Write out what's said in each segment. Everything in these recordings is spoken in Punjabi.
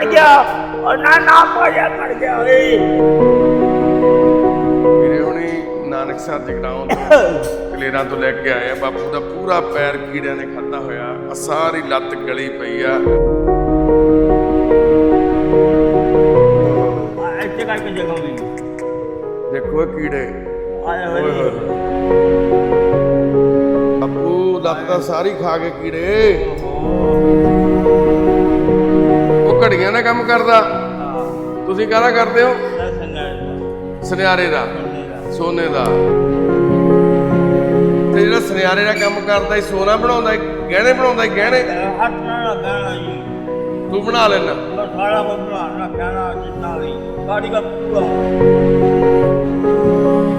ਮਰ ਗਿਆ। ਉਹ ਨਾ ਨਾ ਪਾਇਆ ਮਰ ਗਿਆ ਓਏ। ਵੀਰੇ ਹੁਣੀ ਨਾਨਕਸਰ ਜਗਰਾਉਂ ਤੋਂ ਕਲੇਰਾਂ ਤੋਂ ਲੈ ਕੇ ਆਏ ਆ ਬਾਪੂ ਦਾ ਪੂਰਾ ਪੈਰ ਕੀੜਿਆਂ ਨੇ ਖਾਧਾ ਹੋਇਆ। ਆ ਸਾਰੀ ਲੱਤ ਗਲੀ ਪਈ ਆ। ਇੱਥੇ ਕਰਕੇ ਦੇਖੋ ਇਹ ਕੀੜੇ। ਆਏ ਹੋਏ ਹੋਏ ਬਾਪੂ ਲੱਤ ਤਾਂ ਸਾਰੀ ਖਾ ਕੇ ਕੀੜੇ। ਘੜੀਆਂ ਦਾ ਕੰਮ ਕਰਦਾ। ਤੁਸੀਂ ਕਾਹਦਾ ਕਰਦੇ ਹੋ? ਸੁਨਿਆਰੇ ਦਾ। ਸੋਨੇ ਦਾ। ਤੇ ਜਿਹੜਾ ਸੁਨਿਆਰੇ ਦਾ ਕੰਮ ਕਰਦਾ ਸੀ ਸੋਨਾ ਬਣਾਉਂਦਾ ਸੀ, ਗਹਿਣੇ ਬਣਾਉਂਦਾ ਸੀ, ਗਹਿਣੇ। ਹੱਥ ਨਾਲ ਲੱਗਣਾ ਜੀ। ਤੂੰ ਬਣਾ ਲੈਣਾ ਸਾਰਾ ਕੁਝ ਬਣਾਉਣਾ ਕਹਿਣਾ ਜਿੰਨਾ ਵੀ। ਪੂਰਾ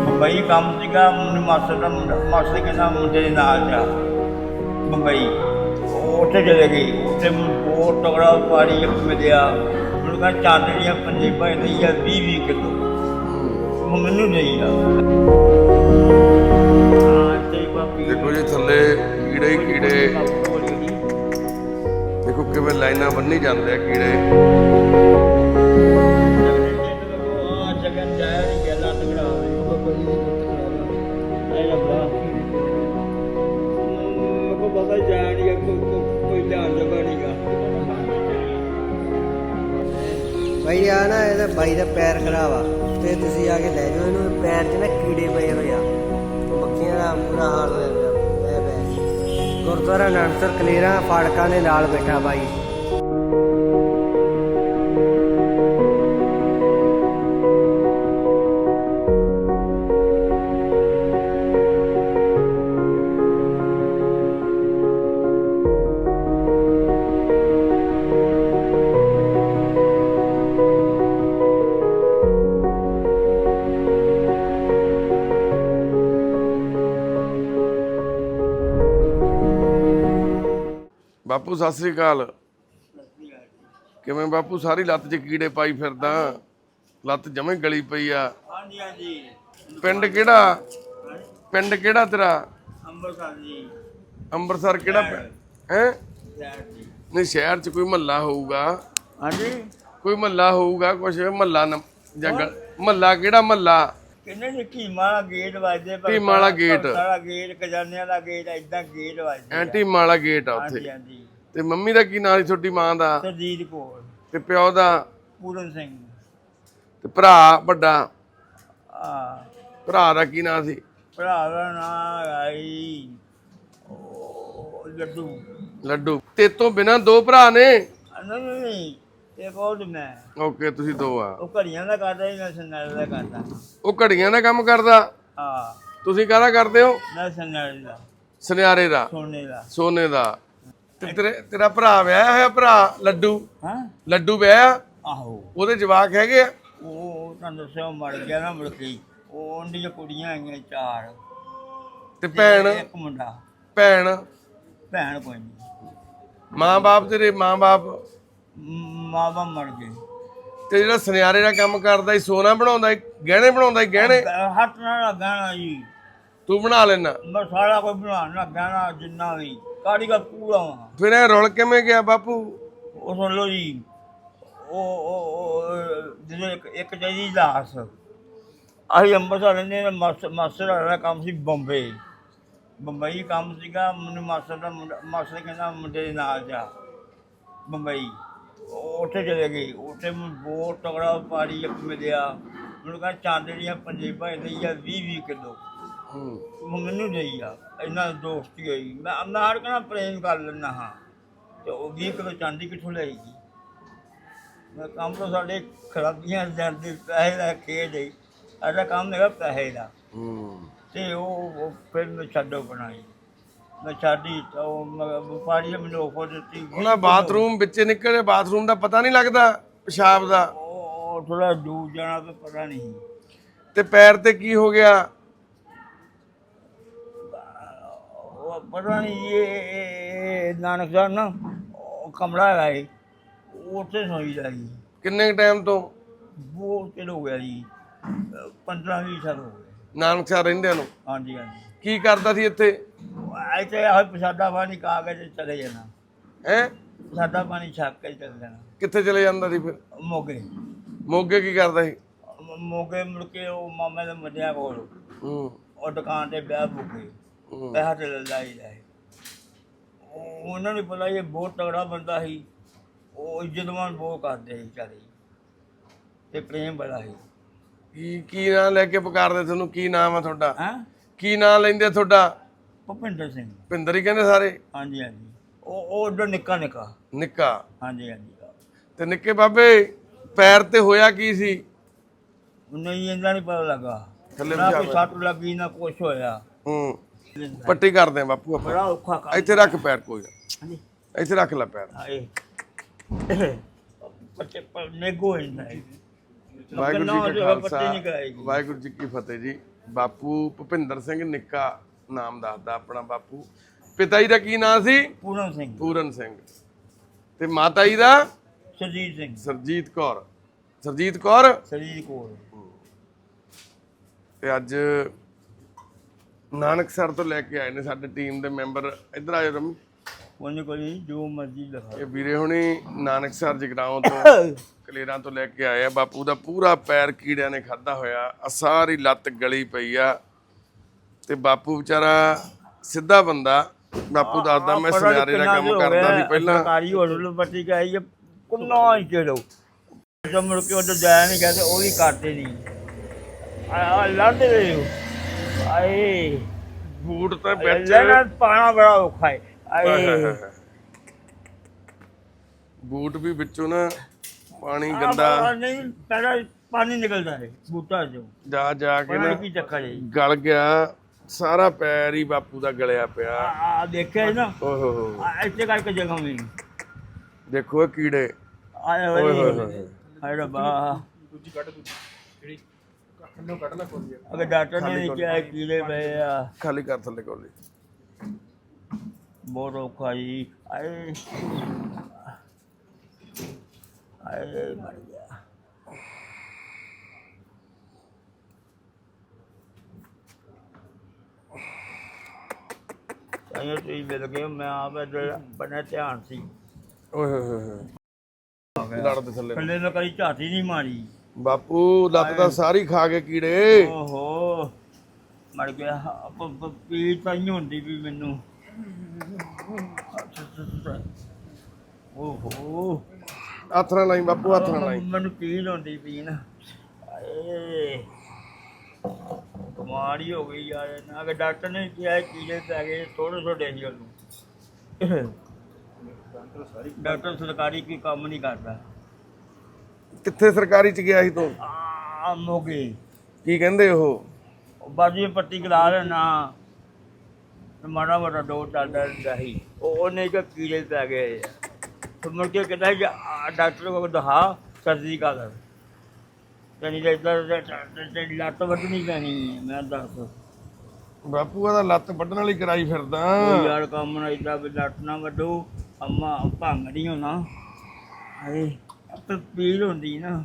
ਮੁੰਬਈ ਕੰਮ ਸੀਗਾ ਮੈਨੂੰ ਮਾਸਟਰ ਦਾ ਮੁੰਡਾ ਮਾਸਟਰ ਕਹਿੰਦਾ ਮੁੰਡੇ ਦੇ ਨਾਲ ਜਾ। ਮੁੰਬਈ। ਉੱਥੇ ਚਲੇ ਗਈ ਉੱਥੇ ਮੈਨੂੰ ਬਹੁਤ ਤਗੜਾ ਪਾਣੀ ਮਿਲਿਆ। ਮੈਨੂੰ ਕਹਿੰਦਾ ਚਾਂਦੜੀਆਂ ਪੰਜੇਬਾਂ ਨਹੀਂ ਆ 20 20 ਕਿਲੋ। ਉਹ ਮੈਨੂੰ ਨਹੀਂ ਆ। ਦੇਖੋ ਜੀ ਥੱਲੇ ਕੀੜੇ ਕੀੜੇ। ਦੇਖੋ ਕਿਵੇਂ ਲਾਈਨਾਂ ਬੰਨੀ ਜਾਂਦੇ ਆ ਕੀੜੇ। ਬਾਈ ਆ ਨਾ ਇਹਦਾ ਬਾਈ ਦਾ ਪੈਰ ਖਰਾਬ ਆ। ਤੇ ਤੁਸੀਂ ਆ ਕੇ ਲੈ ਜਾਓ ਇਹਨੂੰ, ਪੈਰ 'ਚ ਨਾ ਕੀੜੇ ਪਏ ਹੋਏ ਆ। ਮੱਖੀਆਂ ਦਾ ਬੁਰਾ ਹਾਲ ਹੋਇਆ ਪਿਆ ਬੈ ਬੈ ਗੁਰਦੁਆਰਾ ਨਾਨਕਸਰ ਕਲੇਰਾ, ਫਾੜਕਾਂ ਦੇ ਨਾਲ ਬੈਠਾ ਬਾਈ। ਬਾਪੂ ਸਤਿ ਸ੍ਰੀ ਅਕਾਲ। ਕਿਵੇਂ ਬਾਪੂ? ਸਾਰੀ ਲੱਤ 'ਚ ਕੀੜੇ ਪਾਈ ਫਿਰਦਾ। ਲੱਤ ਜਮੇ ਗਲੀ ਪਈ ਆ। ਹਾਂਜੀ ਹਾਂਜੀ। ਪਿੰਡ ਕਿਹੜਾ? ਪਿੰਡ ਕਿਹੜਾ ਤੇਰਾ? ਅੰਮ੍ਰਿਤਸਰ ਜੀ। ਅੰਮ੍ਰਿਤਸਰ ਕਿਹੜਾ ਹੈ? ਜੀ। ਨਹੀਂ ਸ਼ਹਿਰ 'ਚ ਕੋਈ ਮਹੱਲਾ ਹੋਊਗਾ। ਹਾਂਜੀ? ਕੋਈ ਮਹੱਲਾ ਹੋਊਗਾ ਕੁਛ ਮਹੱਲਾ ਜੰਗਲ ਮਹੱਲਾ ਕਿਹੜਾ ਮਹੱਲਾ? ਕਿੰਨੇ ਜੀ ਕੀਮਾ ਵਾਲਾ ਗੇਟ ਵੱਜਦੇ ਪਰ ਕੀਮਾ ਵਾਲਾ ਗੇਟ। ਸਾਰਾ ਗੇਟ ਖਜ਼ਾਨਿਆਂ ਦਾ ਗੇਟ ਇਦਾਂ ਗੇਟ ਵੱਜਦੇ ਆ। ਐਂਟੀ ਮਾਲਾ ਗੇਟ ਆ ਹਾਂਜੀ ਉੱਥੇ ਹਾਂਜੀ। ਤੇ ਮੰਮੀ ਦਾ ਕੀ ਨਾਂ ਸੀ ਛੋਟੀ ਮਾਂ ਦਾ? ਸਰਜੀਤ ਕੋਲ ਤੇ ਪਿਓ ਦਾ? ਪੂਰਨ ਸਿੰਘ। ਤੇ ਭਰਾ ਵੱਡਾ? ਆ। ਭਰਾ ਦਾ ਕੀ ਨਾਂ ਸੀ? ਭਰਾ ਦਾ ਨਾਂ ਆਈ ਲੱਡੂ। ਲੱਡੂ। ਤੇ ਤੋਂ ਬਿਨਾ ਦੋ ਭਰਾ ਨੇ? ਨਹੀਂ ਨਹੀਂ ਹੋਰ ਮੈਂ। ਓਕੇ ਤੁਸੀਂ ਦੋ ਆ। ਉਹ ਘੜੀਆਂ ਦਾ ਕਰਦਾ ਹੀ ਮੈਂ ਸੰਨਲ ਦਾ ਕਰਦਾ। ਉਹ ਘੜੀਆਂ ਦਾ ਕੰਮ ਕਰਦਾ? ਆ ਤੁਸੀਂ ਕਾਹਦਾ ਕਰਦੇ ਹੋ? ਮੈਂ ਸੰਨਲ ਦਾ। ਸੁਨਿਆਰੇ ਦਾ। ਸੋਨੇ ਦਾ। ਸੋਨੇ ਦਾ। ਤੇ ਤੇਰੇ ਤੇਰਾ ਭਰਾ ਵਿਆਹਿਆ ਹੋਇਆ ਭਰਾ ਲੱਡੂ। ਹਾਂ? ਲੱਡੂ ਵਿਆਹਿਆ? ਆਹੋ। ਉਹਦੇ ਜਵਾਕ ਹੈਗੇ ਆ? ਉਹ ਤੁਹਾਨੂੰ ਦੱਸਿਆ ਉਹ ਮਰ ਗਿਆ ਨਾ ਮੁੜ ਕੇ ਹੀ। ਉਹ ਉਹਦੀਆਂ ਕੁੜੀਆਂ ਆਈਆਂ ਚਾਰ। ਤੇ ਭੈਣ? ਇੱਕ ਮੁੰਡਾ। ਭੈਣ? ਭੈਣ ਕੋਈ ਨਹੀਂ। ਮਾਂ-ਬਾਪ ਤੇਰੇ ਮਾਂ-ਬਾਪ? ਮਾਂ ਬਾਪ ਮਰ ਗਏ। ਤੇ ਜਿਹੜਾ ਸੁਨਿਆਰੇ ਦਾ ਕੰਮ ਕਰਦਾ ਸੀ ਸੋਨਾ ਬਣਾਉਂਦਾ ਸੀ ਗਹਿਣੇ ਬਣਾਉਂਦਾ ਸੀ ਗਹਿਣੇ? ਹੱਥ ਨਾਲ ਲੱਗਣਾ ਜੀ। ਤੂੰ ਬਣਾ ਲੈਣਾ ਮੈਂ ਸਾਰਾ ਕੁਝ ਬਣਾਉਣ ਲੱਗਾ ਨਾ ਜਿੰਨਾ ਵੀ। ਕਾਰੀਗਰ ਪੂਰਾ ਹਾਂ ਫਿਰ ਇਹ ਰੁਲ ਕਿਵੇਂ ਗਿਆ ਬਾਪੂ? ਉਹ ਸੁਣ ਲਓ ਜੀ ਉਹ ਉਹ ਉਹ ਜਦੋਂ ਇੱਕ ਇੱਕ ਚਾਹੀਦੀ ਲਾਸ ਅਸੀਂ ਅੰਮ੍ਰਿਤਸਰ ਰਹਿੰਦੇ ਨੇ ਮਾਸਟਰ ਮਾਸਟਰ ਦਾ ਕੰਮ ਸੀ ਬੰਬੇ। ਬੰਬਈ ਕੰਮ ਸੀਗਾ ਮੈਨੂੰ ਮਾਸਟਰ ਦਾ ਮੁੰਡਾ ਮਾਸਟਰ ਕਹਿੰਦਾ ਮੁੰਡੇ ਦੇ ਨਾਲ ਜਾ ਬੰਬਈ। ਉਹ ਉੱਥੇ ਚਲੇ ਗਈ ਉੱਥੇ ਮੈਨੂੰ ਬਹੁਤ ਤਗੜਾ ਪਾਣੀ ਇੱਕ ਮਿਲਿਆ। ਮੈਨੂੰ ਕਹਿੰਦਾ ਚਾਂਦੜੀਆਂ ਪੰਜੇਬਾਂ ਨਹੀਂ ਆ 20 20 ਕਿਲੋ। ਹੂੰ ਮੈਨੂੰ ਨਹੀਂ ਆ ਇਹਨਾਂ ਦੋਸਤੀ ਹੋਈ। ਮੈਂ ਮੈਂ ਹਰ ਪ੍ਰੇਮ ਕਰ ਲੈਂਦਾ ਹਾਂ। ਤੇ ਉਹ 20 ਕਿਲੋ ਚਾਂਦੀ ਕਿੱਥੋਂ ਲਿਆਈਗੀ ਮੈਂ ਕੰਮ ਤੋਂ ਸਾਡੇ ਖਰਾਬੀਆਂ ਜਾਂਦੇ ਪੈਸੇ ਦਾ ਖੇਡ ਹੈ ਸਾਡਾ ਕੰਮ ਹੈਗਾ ਪੈਸੇ ਦਾ। ਤੇ ਉਹ ਉਹ ਫਿਰ ਮੈਂ ਛੱਡੋ ਬਣਾਈ। ਮੈਂ ਛੱਡੀ ਤਾਂ ਉਹ ਵਪਾਰੀ ਨੇ ਮੈਨੂੰ ਆਫਰ ਦਿੱਤੀ। ਹੁਣ ਆਹ ਬਾਥਰੂਮ ਵਿੱਚੇ ਨਿਕਲੇ ਬਾਥਰੂਮ ਦਾ ਪਤਾ ਨਹੀਂ ਲੱਗਦਾ ਪਿਸ਼ਾਬ ਦਾ। ਉਹ ਥੋੜਾ ਦੂਰ ਜਾਣਾ ਤੇ ਪਤਾ ਨਹੀਂ। ਤੇ ਪੈਰ ਤੇ ਕੀ ਹੋ ਗਿਆ ਉਹ ਪਤਾ ਨਹੀਂ ਇਹ ਨਾਨਕ ਸਾਹਿਬ ਨਾ ਉਹ ਕਮਰਾ ਹੈਗਾ ਏ ਉੱਥੇ ਸੋਈ ਦਾ ਜੀ। ਕਿੰਨੇ ਟਾਈਮ ਤੋਂ? ਬਹੁਤ ਚਿਰ ਹੋ ਗਿਆ ਜੀ 15 20 ਸਾਲ ਹੋ ਗਏ। ਨਾਨਕਸਰ ਰਹਿੰਦਿਆਂ ਨੂੰ? ਹਾਂਜੀ ਹਾਂਜੀ। ਕੀ ਕਰਦਾ ਸੀ ਇੱਥੇ? ਇੱਥੇ ਆਹ ਪ੍ਰਸ਼ਾਦਾ ਪਾਣੀ ਕਾ ਕੇ ਤੇ ਚਲੇ ਜਾਣਾ। ਹੈ? ਸਾਦਾ ਪਾਣੀ ਛੱਕ ਕੇ ਚੱਲ ਜਾਣਾ। ਕਿੱਥੇ ਚਲੇ ਜਾਂਦਾ ਸੀ ਫਿਰ? ਮੋਗੇ। ਮੋਗੇ ਕੀ ਕਰਦਾ ਸੀ? ਮੋਗੇ ਮੁੜ ਕੇ ਉਹ ਮਾਮੇ ਦੇ ਮੁੰਡਿਆਂ ਕੋਲ। ਹੂੰ। ਉਹ ਦੁਕਾਨ ਤੇ ਵਿਆਹ ਬੁੱਕੇ। ਪੈਸਾ ਤੇ ਰਹੇ ਉਹ- ਉਹਨਾਂ ਨੂੰ ਪਤਾ ਇਹ ਬਹੁਤ ਤਗੜਾ ਬੰਦਾ ਸੀ। ਉਹ ਇੱਜ਼ਤਮਾਨ ਬਹੁਤ ਕਰਦੇ ਸੀ ਚਾਰੇ ਤੇ ਪ੍ਰੇਮ ਬੜਾ ਸੀ। ਕੀ ਕੀ ਨਾਂ ਲੈ ਕੇ ਪੁਕਾਰਦੇ ਤੁਹਾਨੂੰ? ਕੀ ਨਾਮ ਆ ਤੁਹਾਡਾ? ਹਾਂ? ਕੀ ਨਾਂ ਲੈਂਦੇ ਤੁਹਾਡਾ? ਭੁਪਿੰਦਰ ਸਿੰਘ। ਭਿੰਦਰ ਹੀ ਕਹਿੰਦੇ ਸਾਰੇ? ਹਾਂਜੀ ਹਾਂਜੀ। ਉਹ ਉਹ ਉਦੋਂ ਨਿੱਕਾ ਨਿੱਕਾ। ਨਿੱਕਾ? ਹਾਂਜੀ ਹਾਂਜੀ। ਤੇ ਨਿੱਕੇ ਬਾਬੇ ਪੈਰ ਤੇ ਹੋਇਆ ਕੀ ਸੀ? ਨਹੀਂ ਇਹਦਾ ਨਹੀਂ ਪਤਾ ਲੱਗਾ। ਥੱਲੇ ਨਾ ਕੋਈ ਸੱਟ ਲੱਗੀ ਨਾ ਕੁਛ ਹੋਇਆ। ਹੂੰ। ਪੱਟੀ ਕਰਦੇ ਆ ਬਾਪੂ ਆਪਾਂ। ਬੜਾ ਔਖਾ ਕੰਮ। ਇੱਥੇ ਰੱਖ ਪੈਰ ਕੋਈ ਨਾ। ਹਾਂਜੀ। ਇੱਥੇ ਰੱਖ ਲੈ ਪੈਰ। ਆਏ। ਪੱਤੇ ਪਰ ਨੇਗੋ ਵਾਹਿਗੁਰੂ ਜੀ ਕਾ ਪੱਤੇ ਨਹੀਂ ਖਾਲਸਾ। ਕਰਾਏਗੀ ਵਾਹਿਗੁਰੂ ਜੀ ਕੀ ਫਤਿਹ ਜੀ। ਬਾਪੂ ਭੁਪਿੰਦਰ ਸਿੰਘ ਨਿੱਕਾ ਨਾਮ ਦੱਸਦਾ ਆਪਣਾ ਬਾਪੂ। ਪਿਤਾ ਜੀ ਦਾ ਕੀ ਨਾਮ ਸੀ? ਪੂਰਨ ਸਿੰਘ। ਪੂਰਨ ਸਿੰਘ। ਤੇ ਮਾਤਾ ਜੀ ਦਾ? ਸਰਜੀਤ ਸਿੰਘ। ਸਰਜੀਤ ਕੌਰ। ਸਰਜੀਤ ਕੌਰ? ਸਰਜੀਤ ਕੋਲ ਤੇ ਅੱਜ ਨਾਨਕਸਰ ਤੋਂ ਲੈ ਕੇ ਆਏ ਨੇ ਸਾਡੇ ਟੀਮ ਦੇ ਮੈਂਬਰ। ਇੱਧਰ ਆਇਓ ਰਮੀ। ਉਹਨੇ ਕੋਈ ਜੋ ਮਰਜ਼ੀ ਲਿਖਾ ਇਹ ਵੀਰੇ ਹੁਣੀ ਨਾਨਕਸਰ ਜਗਰਾਉਂ ਤੋਂ ਕਲੇਰਾਂ ਤੋਂ ਲੈ ਕੇ ਆਏ ਆ। ਬਾਪੂ ਦਾ ਪੂਰਾ ਪੈਰ ਕੀੜਿਆਂ ਨੇ ਖਾਦਾ ਹੋਇਆ। ਆ ਸਾਰੀ ਲੱਤ ਗਲੀ ਪਈ ਆ। ਤੇ ਬਾਪੂ ਵਿਚਾਰਾ ਸਿੱਧਾ ਬੰਦਾ। ਬਾਪੂ ਦੱਸਦਾ ਮੈਂ ਸੁਨਿਆਰੇ ਦਾ ਕੰਮ ਕਰਦਾ ਸੀ ਪਹਿਲਾਂ। ਸਰਕਾਰੀ ਹੋਟਲ ਪੱਟੀ ਗਈ ਕੁੰਨਾ ਹੀ ਚਲੋ ਜਦ ਮੁੜ ਕੇ ਉਧਰ ਜਾਇਆ ਨਹੀਂ ਕਹਿੰਦੇ ਉਹ ਵੀ ਕਰਦੇ ਨਹੀਂ ਆ ਲੜਦੇ ਰਹੇ ਹੋ। ਆਏ ਬੂਟ ਤੇ ਵਿੱਚ ਲੈਣਾ ਪਾਣਾ ਬੜਾ ਔਖਾ ਹੈ ਆਏ। ਬੂਟ ਵੀ ਵਿੱਚੋਂ ਨਾ ਪਾਣੀ ਗੰਦਾ ਨਹੀਂ ਪਹਿਲਾਂ ਪਾਣੀ ਨਿਕਲਦਾ ਹੈ ਬੂਟਾ ਚੋਂ ਜਾ ਜਾ ਕੇ ਨਾ ਨਹੀਂ ਕੀ ਚੱਕਰ ਹੈ ਗਲ ਗਿਆ ਸਾਰਾ ਪੈਰ ਹੀ ਬਾਪੂ ਦਾ ਗਲਿਆ ਪਿਆ ਆ ਦੇਖਿਆ ਨਾ ਓਹ ਹੋ ਇੱਥੇ ਕਰਕੇ ਜਗ੍ਹਾ ਮਿਲੀ ਦੇਖੋ ਇਹ ਕੀੜੇ ਆਏ ਓਏ ਹੋਏ ਹੋਏ ਰੱਬਾ ਦੂਜੀ ਕੱਢ ਦੂਜੀ ਜਿਹੜੀ ਕੱਢ ਕੱਢਣਾ ਕੋਈ ਅਗਰ ਡਾਕਟਰ ਨੇ ਕਿਹਾ ਕੀੜੇ ਪਏ ਆ। ਖਾਲੀ ਕਰ ਥੱਲੇ ਕੋਲੀ ਬਹੁਤ ਔਖਾ ਜੀ। ਆਏ। ਆਏ ਮਰ ਗਿਆ। ਤੁਸੀਂ ਮਿਲ ਗਏ ਮੈਂ ਆਪ ਬਣਾ ਧਿਆਨ ਸੀ। ਓਏ ਹੋਏ ਹੋਏ ਹੋਏ। ਲੜ ਦੇ ਥੱਲੇ। ਥੱਲੇ ਨੂੰ ਕਦੀ ਝਾਤੀ ਨਹੀਂ ਮਾਰੀ। ਬਾਪੂ ਲੱਤ ਤਾਂ ਸਾਰੀ ਖਾ ਗਏ ਕੀੜੇ। ਓਹੋ। ਮਰ ਗਿਆ। ਪ- ਪ- ਪੀੜ ਤਾਂ ਨਹੀਂ ਹੁੰਦੀ ਵੀ ਮੈਨੂੰ। ਓਹੋ। ਹੱਥ ਨਾਲ ਲਾਈ ਬਾਪੂ ਹੱਥ ਨਾਲ ਲਾਈ। ਮੈਨੂੰ ਪੀੜ ਹੁੰਦੀ ਪੀਣ ਆਏ। ਕਮਾਲ ਹੀ ਹੋ ਗਈ ਯਾਰ ਨਾ ਕਿ ਡਾਕਟਰ ਨੇ ਕਿਹਾ ਹੈ ਕੀੜੇ ਪੈ ਗਏ ਥੋੜੇ ਥੋੜੇ ਜਿਹੇ ਉਹਨੂੰ। ਡਾਕਟਰ ਸਰਕਾਰੀ ਕੋਈ ਕੰਮ ਨਹੀਂ ਕਰਦਾ। ਕਿੱਥੇ ਸਰਕਾਰੀ ਚ ਗਿਆ ਸੀ ਤੂੰ? ਆ ਮੋਗੇ ਕੀ ਕਹਿੰਦੇ ਉਹ? ਬਾਜੀ ਪੱਟੀ ਕਰਾ ਲੈਣਾ ਮਾੜਾ ਮਾੜਾ ਦੋ ਰਹਿੰਦਾ ਸੀ। ਉਹ ਉਹਨੇ ਕਿ ਕੀੜੇ ਪੈ ਗਏ। ਆ ਤੇ ਮੁੜ ਕੇ ਕਹਿੰਦਾ ਆ ਡਾਕਟਰ ਕੋਲ ਦਿਖਾ ਸਰਜਰੀ ਕਰ ਤੇਰੀ ਜੇ ਇਧਰ ਤੇ ਲੱਤ ਵੱਢਣੀ ਪੈਣੀ ਮੈਂ ਦੱਸ। ਬਾਪੂ ਉਹਦਾ ਲੱਤ ਵੱਢਣ ਵਾਲੀ ਕਰਾਈ ਫਿਰਦਾ। ਯਾਰ ਕੰਮ ਨਾ ਇਦਾਂ ਵੀ ਲੱਤ ਨਾ ਵੱਢੋ ਅੰਮਾ ਭੰਗ ਨਹੀਂ ਹੋਣਾ। ਹਾਏ। ਪੀੜ ਹੁੰਦੀ ਨਾ।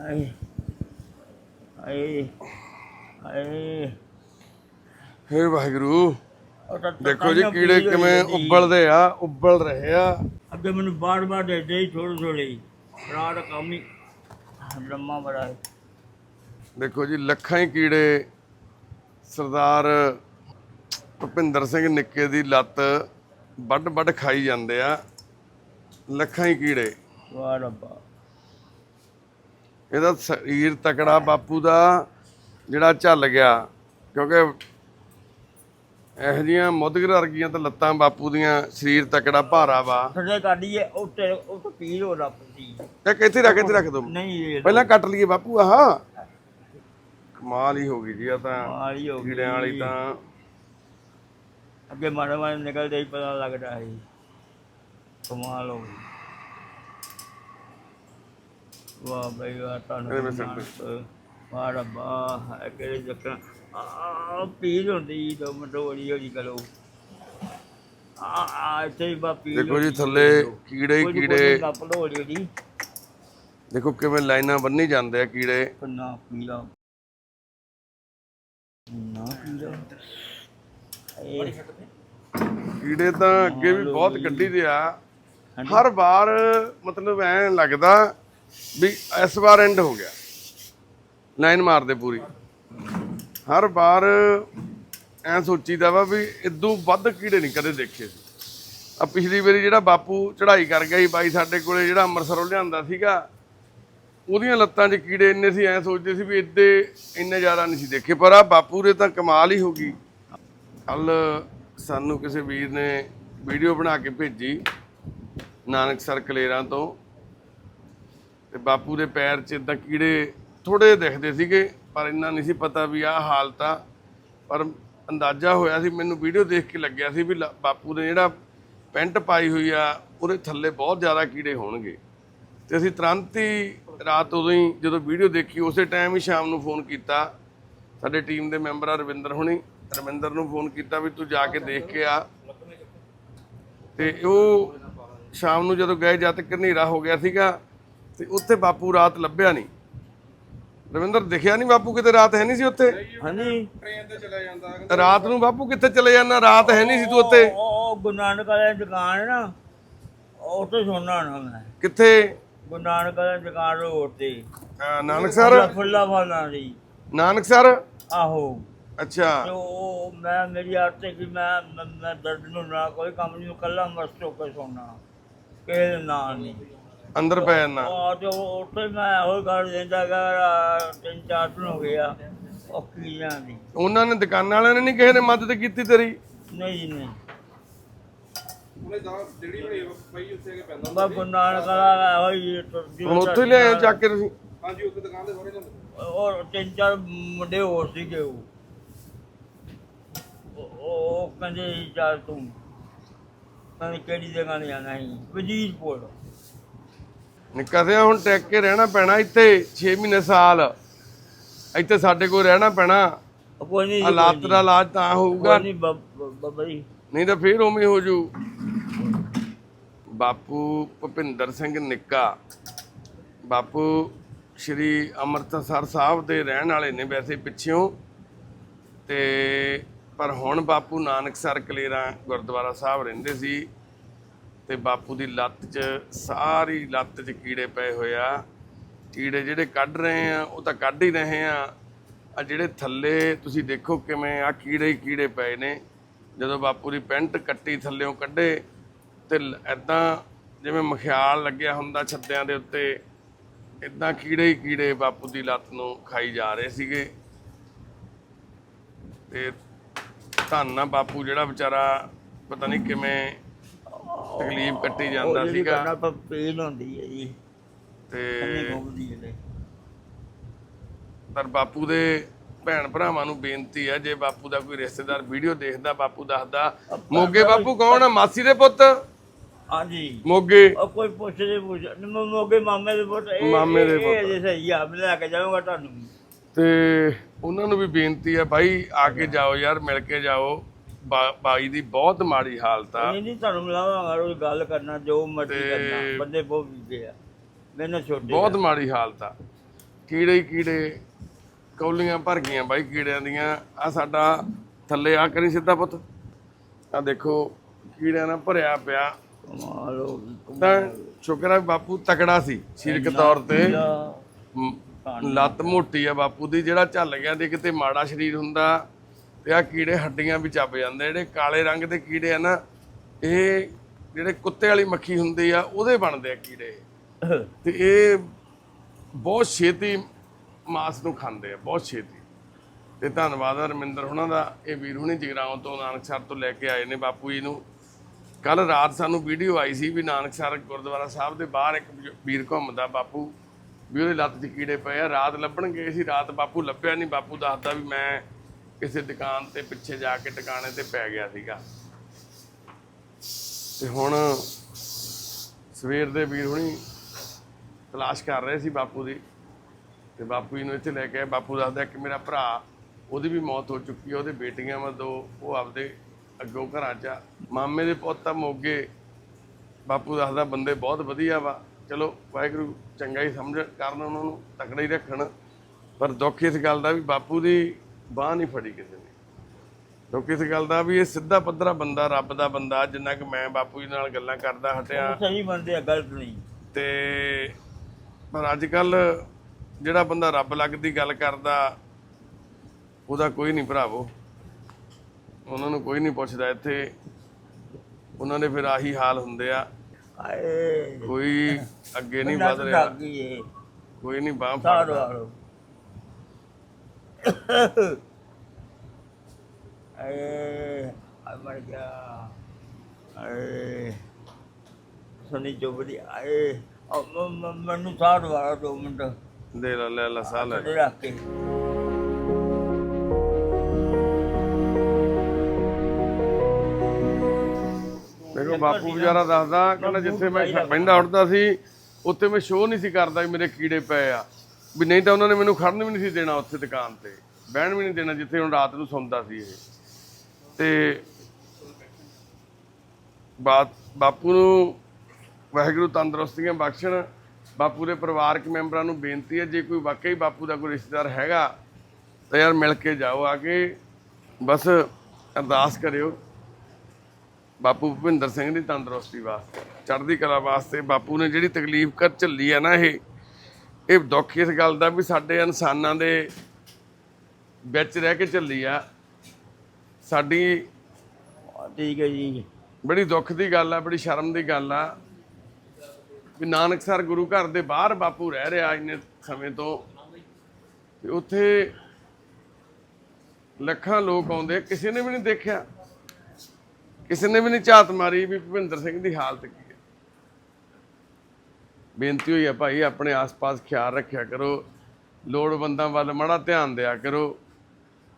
ਹਾਏ ਹਾਏ ਹਾਏ। ਹੇ ਵਾਹਿਗੁਰੂ ਉਹ ਤਾਂ ਦੇਖੋ ਜੀ ਕੀੜੇ ਪੀੜ ਹੋਈ ਕਿਵੇਂ ਜਾਂਦੀ। ਉੱਬਲਦੇ ਆ ਉੱਬਲ ਰਹੇ ਆ। ਅੱਗੇ ਮੈਨੂੰ ਬਾਰ ਬਾਰ ਦੇ ਦੇ ਥੋੜੇ ਥੋੜੇ ਰਾਤ ਕੰਮ ਹੀ। ਬ੍ਰਹਮਾ ਬੜਾ ਹੈ। ਦੇਖੋ ਜੀ ਲੱਖਾਂ ਹੀ ਕੀੜੇ ਸਰਦਾਰ ਭੁਪਿੰਦਰ ਸਿੰਘ ਨਿੱਕੇ ਦੀ ਲੱਤ ਵੱਡ ਵੱਡ ਖਾਈ ਜਾਂਦੇ ਆ। ਲੱਖਾਂ ਹੀ ਕੀੜੇ। ਵਾਹ ਰੱਬਾ ਇਹਦਾ ਸਰੀਰ ਤਕੜਾ ਬਾਪੂ ਦਾ ਜਿਹੜਾ ਝੱਲ ਗਿਆ ਕਿਉਂਕਿ ਇਹੋ ਜਿਹੀਆਂ ਮੁਦਗਰ ਵਰਗੀਆਂ ਤਾਂ ਲੱਤਾਂ ਬਾਪੂ ਦੀਆਂ ਸਰੀਰ ਤਕੜਾ ਭਾਰਾ ਵਾ। ਥੱਲੇ ਕਾਢੀ ਹੈ ਉੱਤੇ ਉਹ ਤਾਂ ਪੀੜ ਹੋ ਰੱਖ ਇੱਥੇ ਰੱਖ ਦੋ। ਨਹੀਂ ਇਹ ਪਹਿਲਾਂ ਕੱਟ ਲਈਏ ਬਾਪੂ ਆਹ। ਕਮਾਲ ਹੀ ਹੋ ਗਈ ਜੀ ਆ ਤਾਂ ਮਾਰੀ ਹੋ ਗਈ। ਕੀੜਿਆਂ ਵਾਲੀ ਤਾਂ। ਅੱਗੇ ਮਾੜੇ ਮਾੜੇ ਨਿਕਲਦੇ ਹੀ ਪਤਾ ਲੱਗਦਾ ਹੈ ਕਮਾਲ ਹੋ ਗਈ। ਵਾਹ ਬਈ ਵਾਹ ਰੱਬਾ ਕਿਹੜੇ ਜੱਕਾਂ ਆ ਪੀੜ ਹੁੰਦੀ ਦੋ ਮਟੋੜੀ ਹੋਈ ਕਰੋ ਆ ਆ ਇੱਥੇ ਹੀ ਬਾ ਦੇਖੋ ਜੀ ਥੱਲੇ ਕੀੜੇ ਹੀ। ਕੀੜੇ ਕੱਪ ਦੇਖੋ ਕਿਵੇਂ ਲਾਈਨਾਂ ਬੰਨੀ ਜਾਂਦੇ ਆ ਕੀੜੇ। ਕੰਨਾ ਪੀਲਾ ਨਾ ਪੀਲਾ ਕੀੜੇ ਤਾਂ ਅੱਗੇ ਵੀ ਬਹੁਤ ਗੱਡੀ ਦੇ ਆ। ਹਰ ਵਾਰ ਮਤਲਬ ਐ ਲੱਗਦਾ ਵੀ ਇਸ ਵਾਰ ਐਂਡ ਹੋ ਗਿਆ। ਲਾਈਨ ਮਾਰਦੇ ਪੂਰੀ। ਹਰ ਵਾਰ ਐ ਸੋਚੀਦਾ ਵਾ ਵੀ ਇਦੋਂ ਵੱਧ ਕੀੜੇ ਨਹੀਂ ਕਦੇ ਦੇਖੇ ਸੀ। ਆ ਪਿਛਲੀ ਵਾਰੀ ਜਿਹੜਾ ਬਾਪੂ ਚੜ੍ਹਾਈ ਕਰ ਗਿਆ ਸੀ, ਬਾਈ ਸਾਡੇ ਕੋਲੇ ਜਿਹੜਾ ਅੰਮ੍ਰਿਤਸਰੋਂ ਲਿਆਂਦਾ ਸੀਗਾ, ਉਹਦੀਆਂ ਲੱਤਾਂ 'ਚ ਕੀੜੇ ਇੰਨੇ ਸੀ, ਐ ਸੋਚਦੇ ਸੀ ਵੀ ਇੱਦੇ ਇੰਨੇ ਜ਼ਿਆਦਾ ਨਹੀਂ ਸੀ ਦੇਖੇ, ਪਰ ਆ ਬਾਪੂ ਦੇ ਤਾਂ ਕਮਾਲ ਹੀ ਹੋ ਗਈ। ਕੱਲ ਸਾਨੂੰ ਕਿਸੇ ਵੀਰ ਨੇ ਵੀਡੀਓ ਬਣਾ ਕੇ ਭੇਜੀ, ਨਾਨਕ ਸਰ ਕਲੇਰਾਂ ਤੋਂ। ਤੇ ਬਾਪੂ ਦੇ ਪੈਰ 'ਚ ਇਦਾਂ ਕੀੜੇ ਥੋੜੇ ਦਿਖਦੇ ਸੀਗੇ, ਪਰ ਇੰਨਾ ਨਹੀਂ ਸੀ ਪਤਾ ਵੀ ਆਹ ਹਾਲਤ ਆ। ਪਰ ਅੰਦਾਜ਼ਾ ਹੋਇਆ ਸੀ, ਮੈਨੂੰ ਵੀਡੀਓ ਦੇਖ ਕੇ ਲੱਗਿਆ ਸੀ ਵੀ ਲ- ਬਾਪੂ ਨੇ ਜਿਹੜਾ ਪੈਂਟ ਪਾਈ ਹੋਈ ਆ, ਉਹਦੇ ਥੱਲੇ ਬਹੁਤ ਜ਼ਿਆਦਾ ਕੀੜੇ ਹੋਣਗੇ। ਤੇ ਅਸੀਂ ਤੁਰੰਤ ਹੀ ਰਾਤ ਉਦੋਂ ਹੀ ਜਦੋਂ ਵੀਡੀਓ ਦੇਖੀ, ਉਸੇ ਟਾਈਮ ਹੀ ਸ਼ਾਮ ਨੂੰ ਫੋਨ ਕੀਤਾ। ਸਾਡੇ ਟੀਮ ਦੇ ਮੈਂਬਰ ਆ ਰਵਿੰਦਰ ਹੁਣੀ, ਰਵਿੰਦਰ ਨੂੰ ਫੋਨ ਕੀਤਾ ਵੀ ਤੂੰ ਜਾ ਕੇ ਦੇਖ ਕੇ ਆ। ਤੇ ਉਹ ਸ਼ਾਮ ਨੂੰ ਜਦੋਂ ਗਏ, ਜਦ ਤੱਕ ਹਨੇਰਾ ਹੋ ਗਿਆ ਸੀਗਾ ਤੇ ਉੱਥੇ ਬਾਪੂ ਰਾਤ ਲੱਭਿਆ ਨਹੀਂ। ਰਵਿੰਦਰ ਦਿਖਿਆ ਨਹੀਂ ਬਾਪੂ ਕਿਤੇ ਰਾਤ ਹੈ ਨਹੀਂ ਸੀ ਉੱਥੇ? ਹਾਂਜੀ। ਰਾਤ ਨੂੰ ਬਾਪੂ ਕਿੱਥੇ ਚਲੇ ਜਾਂਦਾ? ਰਾਤ ਹੈ ਨਹੀਂ ਸੀ ਤੂੰ ਉੱਥੇ। ਉਹ ਉਹ ਗੁਰੂ ਨਾਨਕ ਵਾਲੇ ਦੁਕਾਨ ਹੈ ਨਾ ਉੱਥੇ ਸੋਣਾ ਨਾ ਮੈਂ। ਕਿੱਥੇ? ਗੁਰੂ ਨਾਨਕ ਵਾਲੇ ਦੁਕਾਨ ਰੋਡ ਤੇ। ਅਹ ਨਾਨਕਸਰ ਫੁੱਲਾ ਫਾਲਾਂ ਦੀ। ਨਾਨਕਸਰ ਆਹੋ। ਅੱਛਾ। ਤੇ ਉਹ ਮੈਂ ਮੇਰੀ ਆਦਤ ਕਿ ਮੈਂ ਮੈਂ- ਦਰਦ ਨੂੰ ਨਾ ਕੋਈ ਕੰਮ ਨਹੀਂ ਕੱਲਾ ਮਸਤ ਹੋ ਕੇ ਸੋਣਾ। ਕਿਸੇ ਨਾਲ ਨਹੀਂ। ਅੰਦਰ ਪੈ ਜਾਂਦਾ। ਉਹ ਤੇ ਉਹ- ਉੱਥੇ ਮੈਂ ਉਹ ਘਰ ਲੈਂਦਾ ਗਾ ਤਿੰਨ ਚਾਰ ਦਿਨ ਹੋ ਗਿਆ ਉਹ ਕੀ ਜਾਂਦੀ ਉਹਨਾਂ ਨੇ ਦੁਕਾਨਾਂ ਵਾਲਿਆਂ ਨੇ ਨਹੀਂ ਕਿਸੇ ਨੇ ਮਦਦ ਕੀਤੀ ਤੇਰੀ? ਨਹੀਂ ਜੀ ਨਹੀਂ ਬਸ ਗੁਰੂ ਨਾਨਕ ਵਾਲਾ ਹੋਈ ਹੁਣ ਉੱਥੇ ਲਿਆਏ ਚੱਕ ਕੇ ਤੁਸੀਂ? ਔਰ ਤਿੰਨ ਚਾਰ ਮੁੰਡੇ ਹੋਰ ਸੀਗੇ ਉਹ। ਉਹ- ਕਹਿੰਦੇ ਚੱਲ ਤੂੰ। ਕਹਿੰਦੇ ਕਿਹੜੀ ਜਗ੍ਹਾ ਨੇ ਜਾਣਾ ਸੀ? ਵਜੀਰਪੁਰ। ਨਿੱਕਾ ਸਿਆ ਹੁਣ ਟੈਕ ਕੇ ਰਹਿਣਾ ਪੈਣਾ ਇੱਥੇ 6 ਮਹੀਨੇ ਸਾਲ। ਇੱਥੇ ਸਾਡੇ ਕੋਲ ਰਹਿਣਾ ਪੈਣਾ। ਉਹ ਕੋਈ ਨਹੀਂ ਹਾਲਾਤ ਦਾ ਇਲਾਜ ਤਾਂ ਹੋਊਗਾ। ਨਹੀਂ ਬੱਬ- ਜੀ। ਨਹੀਂ ਤਾਂ ਫੇਰ ਉਵੇਂ ਹੋ ਜੂ। ਬਾਪੂ ਭੁਪਿੰਦਰ ਸਿੰਘ ਨਿੱਕਾ। ਬਾਪੂ ਸ਼੍ਰੀ ਅੰਮ੍ਰਿਤਸਰ ਸਾਹਿਬ ਦੇ ਰਹਿਣ ਵਾਲੇ ਨੇ ਵੈਸੇ ਪਿੱਛੋਂ ਤੇ ਪਰ ਹੁਣ ਬਾਪੂ ਨਾਨਕਸਰ ਕਲੇਰਾ ਗੁਰਦੁਆਰਾ ਸਾਹਿਬ ਰਹਿੰਦੇ ਸੀ। ਤੇ ਬਾਪੂ ਦੀ ਲੱਤ 'ਚ ਸਾਰੀ ਲੱਤ 'ਚ ਕੀੜੇ ਪਏ ਹੋਇਆ ਕੀੜੇ ਜਿਹੜੇ ਕੱਢ ਰਹੇ ਆ, ਉਹ ਤਾਂ ਕੱਢ ਹੀ ਰਹੇ ਆ। ਆ ਜਿਹੜੇ ਥੱਲੇ ਤੁਸੀਂ ਦੇਖੋ ਕਿਵੇਂ ਆ ਕੀੜੇ ਹੀ ਕੀੜੇ ਪਏ ਨੇ। ਜਦੋਂ ਬਾਪੂ ਦੀ ਪੈਂਟ ਕੱਟੀ ਥੱਲਿਓਂ ਕੱਢੇ ਤੇ ਐਦਾਂ ਜਿਵੇਂ ਮਖਿਆਲ ਲੱਗਿਆ ਹੁੰਦਾ ਛੱਤਿਆਂ ਦੇ ਉੱਤੇ ਇਦਾਂ ਕੀੜੇ ਹੀ ਕੀੜੇ ਬਾਪੂ ਦੀ ਲੱਤ ਨੂੰ ਖਾਈ ਜਾ ਰਹੇ ਸੀਗੇ। ਤੇ ਧੰਨ ਆ ਬਾਪੂ ਜਿਹੜਾ ਵਿਚਾਰਾ ਪਤਾ ਨਹੀਂ ਕਿਵੇਂ ਤਕਲੀਫ ਕੱਟੀ ਜਾਂਦਾ ਸੀਗਾ। ਪੇਨ ਹੁੰਦੀ ਹੈ ਜੀ। ਤੇ ਘੁੰਮਦੀ ਹੈ ਪਰ ਬਾਪੂ ਦੇ ਭੈਣ ਭਰਾਵਾਂ ਨੂੰ ਬੇਨਤੀ ਹੈ ਜੇ ਬਾਪੂ ਦਾ ਕੋਈ ਰਿਸ਼ਤੇਦਾਰ ਵੀਡੀਓ ਦੇਖਦਾ ਬਾਪੂ ਦੱਸਦਾ ਮੋਗੇ ਬਾਪੂ ਕੌਣ ਆ? ਮਾਸੀ ਦੇ ਪੁੱਤ? ਹਾਂਜੀ। ਮੋਗੇ। ਉਹ ਕੋਈ ਪੁੱਛਦੇ ਪੁੱਛ ਮੋਗੇ ਮਾਮੇ ਦੇ ਪੁੱਤ ਮਾਮੇ ਦੇ ਇਹ ਜੇ ਸਹੀ ਆ ਮੈਂ ਲੈ ਕੇ ਜਾਊਂਗਾ ਤੁਹਾਨੂੰ ਤੇ ਉਹਨਾਂ ਨੂੰ ਵੀ ਬੇਨਤੀ ਹੈ ਭਾਈ ਆ ਕੇ ਜਾਓ ਯਾਰ ਮਿਲ ਕੇ ਜਾਓ। ਬਾਈ ਦੀ ਬਹੁਤ ਮਾੜੀ ਹਾਲਤ ਆ। ਨਹੀਂ ਨਹੀਂ ਤੁਹਾਨੂੰ ਮਿਲਾਵਾਂਗਾ ਰੋਜ਼ ਗੱਲ ਕਰਨਾ ਜੋ ਮਰਜ਼ੀ ਕਰਨਾ ਬੰਦੇ ਬਹੁਤ ਵੀਗੇ ਆ। ਮੈਨੂੰ ਛੋਟੇ ਬਹੁਤ ਮਾੜੀ ਹਾਲਤ ਆ। ਕੀੜੇ ਹੀ ਕੀੜੇ ਕੌਲੀਆਂ ਭਰ ਗਈਆਂ ਬਾਈ ਕੀੜਿਆਂ ਦੀਆਂ। ਆ ਸਾਡਾ ਥੱਲੇ ਆ ਕਰੀ ਸਿੱਧਾ ਪੁੱਤ। ਆ ਦੇਖੋ ਕੀੜਿਆਂ ਨਾਲ ਭਰਿਆ ਪਿਆ। ਕਮਾਲ ਹੋ ਗਈ ਤਾਂ ਸ਼ੁਕਰ ਹੈ ਬਾਪੂ ਤਕੜਾ ਸੀ ਸਰੀਰਕ ਤੌਰ ਤੇ। ਲੱਤ ਮੋਟੀ ਆ ਬਾਪੂ ਦੀ ਜਿਹੜਾ ਝੱਲ ਗਿਆ ਤੇ ਕਿਤੇ ਮਾੜਾ ਸਰੀਰ ਹੁੰਦਾ। ਤੇ ਆ ਕੀੜੇ ਹੱਡੀਆਂ ਵੀ ਚੱਬ ਜਾਂਦੇ ਜਿਹੜੇ ਕਾਲੇ ਰੰਗ ਦੇ ਕੀੜੇ ਆ ਨਾ, ਇਹ ਜਿਹੜੇ ਕੁੱਤੇ ਵਾਲੀ ਮੱਖੀ ਹੁੰਦੀ ਆ, ਉਹਦੇ ਬਣਦੇ ਆ ਕੀੜੇ। ਤੇ ਇਹ ਬਹੁਤ ਛੇਤੀ ਮਾਸ ਨੂੰ ਖਾਂਦੇ ਆ, ਬਹੁਤ ਛੇਤੀ। ਤੇ ਧੰਨਵਾਦ ਰਮਿੰਦਰ ਹੁਣਾਂ ਦਾ, ਇਹ ਵੀਰ ਹੁਣੀ ਜਗਰਾਉਂ ਤੋਂ ਨਾਨਕਸਰ ਤੋਂ ਲੈ ਕੇ ਆਏ ਨੇ ਬਾਪੂ ਜੀ ਨੂੰ। ਕੱਲ ਰਾਤ ਸਾਨੂੰ ਵੀਡੀਓ ਆਈ ਸੀ ਵੀ ਨਾਨਕਸਰ ਗੁਰਦੁਆਰਾ ਸਾਹਿਬ ਦੇ ਬਾਹਰ ਇੱਕ ਵੀਰ ਘੁੰਮਦਾ ਬਾਪੂ, ਵੀ ਉਹਦੇ ਲੱਤ 'ਚ ਕੀੜੇ ਪਏ ਆ। ਰਾਤ ਲੱਭਣ ਗਏ ਸੀ, ਰਾਤ ਬਾਪੂ ਲੱਭਿਆ ਨਹੀਂ ਬਾਪੂ ਦੱਸਦਾ ਵੀ ਮੈਂ ਕਿਸੇ ਦੁਕਾਨ ਤੇ ਪਿੱਛੇ ਜਾ ਕੇ ਟਿਕਾਣੇ ਤੇ ਪੈ ਗਿਆ ਸੀਗਾ। ਤੇ ਹੁਣ ਸਵੇਰ ਦੇ ਵੀਰ ਹੁਣੀ ਤਲਾਸ਼ ਕਰ ਰਹੇ ਸੀ ਬਾਪੂ ਦੀ। ਤੇ ਬਾਪੂ ਜੀ ਨੂੰ ਇੱਥੇ ਲੈ ਕੇ ਆਏ। ਬਾਪੂ ਦੱਸਦਾ ਕਿ ਮੇਰਾ ਭਰਾ, ਉਹਦੀ ਵੀ ਮੌਤ ਹੋ ਚੁੱਕੀ ਹੈ ਉਹਦੇ ਬੇਟੀਆਂ ਵਾ ਦੋ ਉਹ ਆਪਦੇ ਅੱਗੋਂ ਘਰਾਂ 'ਚ ਆ। ਮਾਮੇ ਦੇ ਪੋਤਾ ਮੋਗੇ। ਬਾਪੂ ਦੱਸਦਾ ਬੰਦੇ ਬਹੁਤ ਵਧੀਆ ਵਾ। ਚਲੋ, ਵਾਹਿਗੁਰੂ ਚੰਗਾ ਹੀ ਸਮਝ ਕਰਨ ਉਹਨਾਂ ਨੂੰ, ਤਕੜਾ ਹੀ ਰੱਖਣ। ਪਰ ਦੁੱਖ ਇਸ ਗੱਲ ਦਾ ਵੀ ਬਾਪੂ ਦੀ ਬਾਹ ਨਹੀਂ ਫੜੀ ਕਿਸੇ ਨੇ। ਕਿਉਂਕਿ ਇਸ ਗੱਲ ਦਾ ਵੀ ਇਹ ਸਿੱਧਾ ਪੱਧਰਾ ਬੰਦਾ ਰੱਬ ਦਾ ਬੰਦਾ ਜਿੰਨਾ ਕਿ ਮੈਂ ਬਾਪੂ ਜੀ ਨਾਲ ਗੱਲਾਂ ਕਰਦਾ ਹਟਿਆ। ਸਹੀ ਬੰਦੇ ਆ ਗਲਤ ਨਹੀਂ। ਤੇ ਪਰ ਅੱਜ ਕੱਲ ਜਿਹੜਾ ਬੰਦਾ ਰੱਬ ਲੱਗ ਦੀ ਗੱਲ ਕਰਦਾ ਉਹਦਾ ਕੋਈ ਨਹੀਂ ਭਰਾਵੋ। ਉਹਨਾਂ ਨੂੰ ਕੋਈ ਨਹੀਂ ਪੁੱਛਦਾ ਇੱਥੇ। ਉਹਨਾਂ ਦੇ ਫਿਰ ਆਹੀ ਹਾਲ ਹੁੰਦੇ ਆ। ਕੋਈ ਅੱਗੇ ਨਹੀਂ ਵਧ ਰਿਹਾ। ਕੋਈ ਨਹੀਂ ਬਾਹ ਫੜਦਾ। ਮਰ ਗਿਆ। ਆਏ ਮੈਨੂੰ ਸਾਰ ਵਾਲਾ ਦੋ ਮਿੰਟ। ਦੇ ਲੈ ਲੈ ਲੈ ਸਾਹ ਲੈ ਥੱਲੇ ਰੱਖ ਕੇ ਦੇਖੋ ਬਾਪੂ ਵਿਚਾਰਾ ਦੱਸਦਾ ਕਹਿੰਦਾ ਜਿੱਥੇ ਮੈਂ ਬੈਂਦਾ ਉੱਠਦਾ ਸੀ ਉੱਥੇ ਮੈਂ ਸ਼ੋਅ ਨਹੀਂ ਸੀ ਕਰਦਾ ਵੀ ਮੇਰੇ ਕੀੜੇ ਪਏ ਆ। ਵੀ ਨਹੀਂ ਤਾਂ ਉਹਨਾਂ ਨੇ ਮੈਨੂੰ ਖੜਨ ਵੀ ਨਹੀਂ ਸੀ ਦੇਣਾ ਉੱਥੇ ਦੁਕਾਨ ਤੇ। ਬਹਿਣ ਵੀ ਨਹੀਂ ਦੇਣਾ ਜਿੱਥੇ ਹੁਣ ਰਾਤ ਨੂੰ ਸੌਂਦਾ ਸੀ ਇਹ। ਤੇ ਬਾਤ ਬਾਪੂ ਨੂੰ ਵਾਹਿਗੁਰੂ ਤੰਦਰੁਸਤੀਆਂ ਬਖਸ਼ਣ। ਬਾਪੂ ਦੇ ਪਰਿਵਾਰਕ ਮੈਂਬਰਾਂ ਨੂੰ ਬੇਨਤੀ ਹੈ, ਜੇ ਕੋਈ ਵਾਕਈ ਬਾਪੂ ਦਾ ਕੋਈ ਰਿਸ਼ਤੇਦਾਰ ਹੈਗਾ, ਤਾਂ ਯਾਰ ਮਿਲ ਕੇ ਜਾਓ ਆ ਕੇ ਬਸ ਅਰਦਾਸ ਕਰਿਓ। ਬਾਪੂ ਭੁਪਿੰਦਰ ਸਿੰਘ ਦੀ ਤੰਦਰੁਸਤੀ ਵਾਸਤੇ, ਚੜ੍ਹਦੀ ਕਲਾ ਵਾਸਤੇ। ਬਾਪੂ ਨੇ ਜਿਹੜੀ ਤਕਲੀਫ ਕਰ ਝੱਲੀ ਹੈ ਨਾ ਇਹ ਇਹ ਦੁੱਖ ਇਸ ਗੱਲ ਦਾ ਵੀ ਸਾਡੇ ਇਨਸਾਨਾਂ ਦੇ ਵਿੱਚ ਰਹਿ ਕੇ ਝੱਲੀ ਆ। ਸਾਡੀ ਠੀਕ ਹੈ ਜੀ। ਬੜੀ ਦੁੱਖ ਦੀ ਗੱਲ ਆ ਬੜੀ ਸ਼ਰਮ ਦੀ ਗੱਲ ਆ ਵੀ ਨਾਨਕਸਰ ਗੁਰੂ ਘਰ ਦੇ ਬਾਹਰ ਬਾਪੂ ਰਹਿ ਰਿਹਾ ਇੰਨੇ ਸਮੇਂ ਤੋਂ। ਤੇ ਉੱਥੇ ਲੱਖਾਂ ਲੋਕ ਆਉਂਦੇ ਕਿਸੇ ਨੇ ਵੀ ਨਹੀਂ ਦੇਖਿਆ। ਕਿਸੇ ਨੇ ਵੀ ਨਹੀਂ ਝਾਤ ਮਾਰੀ ਵੀ ਭੁਪਿੰਦਰ ਸਿੰਘ ਦੀ ਹਾਲਤ ਕੀ। ਬੇਨਤੀ ਹੋਈ ਹੈ ਭਾਈ, ਆਪਣੇ ਆਸ-ਪਾਸ ਖਿਆਲ ਰੱਖਿਆ ਕਰੋ। ਲੋੜਵੰਦਾਂ ਵੱਲ ਮਾੜਾ ਧਿਆਨ ਦਿਆ ਕਰੋ।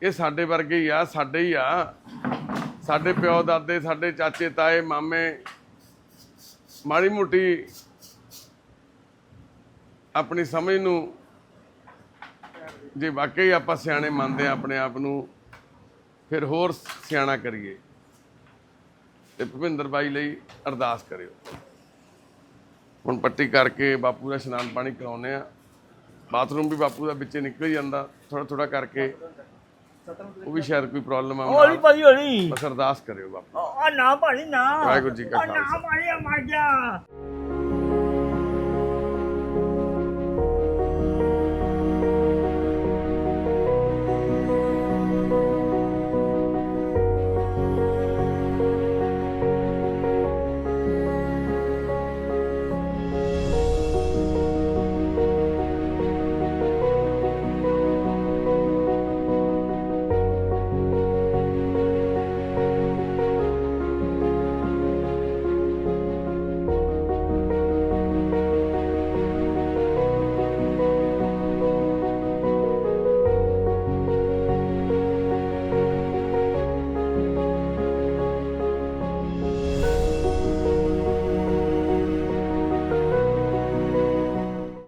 ਇਹ ਸਾਡੇ ਵਰਗੇ ਹੀ ਆ, ਸਾਡੇ ਹੀ ਆ। ਸਾਡੇ ਪਿਓ, ਦਾਦੇ, ਸਾਡੇ ਚਾਚੇ, ਤਾਏ, ਮਾਮੇ, ਮਾੜੀ ਮੋਟੀ ਆਪਣੀ ਸਮਝ ਨੂੰ ਜੇ ਵਾਕਈ ਆਪਾਂ ਸਿਆਣੇ ਮੰਨਦੇ ਆ ਆਪਣੇ ਆਪ ਨੂੰ, ਫਿਰ ਹੋਰ ਸਿਆਣਾ ਕਰੀਏ। ਤੇ ਭੁਪਿੰਦਰ ਬਾਈ ਲਈ ਅਰਦਾਸ ਕਰਿਓ। ਹੁਣ ਪੱਟੀ ਕਰਕੇ ਬਾਪੂ ਦਾ ਇਸ਼ਨਾਨ ਪਾਣੀ ਕਰਾਉਨੇ ਆ ਬਾਥਰੂਮ ਵੀ ਬਾਪੂ ਦਾ ਵਿੱਚੇ ਨਿਕਲ ਹੀ ਜਾਂਦਾ ਥੋੜਾ ਥੋੜਾ ਕਰਕੇ। ਉਹ ਵੀ ਸ਼ਾਇਦ ਕੋਈ ਪ੍ਰੋਬਲਮ ਆ ਹੌਲੀ ਹੌਲੀ। ਬਸ ਅਰਦਾਸ ਕਰਿਓ ਬਾਪੂ। ਆ ਨਾ ਭਾਈ ਨਾ। ਵਾਹਿਗੁਰੂ ਜੀ ਕਾ ਆ ਨਾ ਆ ਮਰ ਗਿਆ